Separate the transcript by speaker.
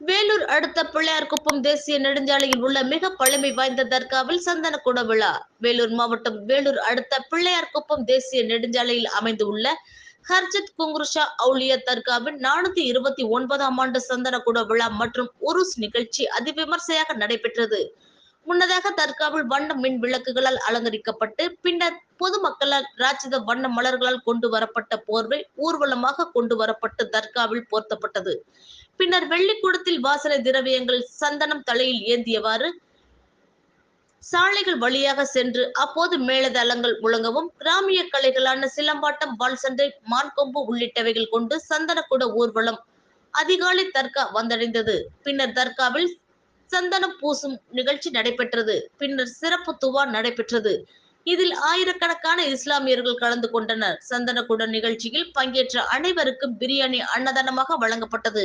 Speaker 1: வேலூர் அடுத்த பிள்ளையார்குப்பம் தேசிய நெடுஞ்சாலையில் உள்ள மிக பழமை வாய்ந்த தர்காவில் சந்தன குட விழா. வேலூர் மாவட்டம் வேலூர் அடுத்த பிள்ளையார்குப்பம் தேசிய நெடுஞ்சாலையில் அமைந்துள்ள ஹர்ஜத் குங்குருஷா அவுலியா தர்காவின் நானூத்தி இருபத்தி ஒன்பதாம் ஆண்டு சந்தன குட விழா மற்றும் உருஸ் நிகழ்ச்சி அதிவிமர்சையாக நடைபெற்றது. முன்னதாக தர்காவில் வண்ண மின் விளக்குகளால் அலங்கரிக்கப்பட்டு பின்னர் பொதுமக்களால் ராட்சத வண்ண மலர்களால் கொண்டு வரப்பட்ட போர்வை ஊர்வலமாக கொண்டு வரப்பட்டு தர்காவில் போர்த்தப்பட்டது. பின்னர் வெள்ளிக்கூடத்தில் வாசனை திரவியங்கள் சந்தனம் தலையில் ஏந்தியவாறு சாலைகள் வழியாக சென்று அப்போது மேலதளங்கள் முழங்கவும் கிராமிய கலைகளான சிலம்பாட்டம் வால் சண்டை மான்கொம்பு உள்ளிட்டவைகள் கொண்டு சந்தனக்குட ஊர்வலம் அதிகாலை தர்கா வந்தடைந்தது. பின்னர் தர்காவில் சந்தனம் பூசும் நிகழ்ச்சி நடைபெற்றது. பின்னர் சிறப்பு துவா நடைபெற்றது. இதில் ஆயிரக்கணக்கான இஸ்லாமியர்கள் கலந்து கொண்டனர். சந்தனக்குட நிகழ்ச்சியில் பங்கேற்ற அனைவருக்கும் பிரியாணி அன்னதானமாக வழங்கப்பட்டது.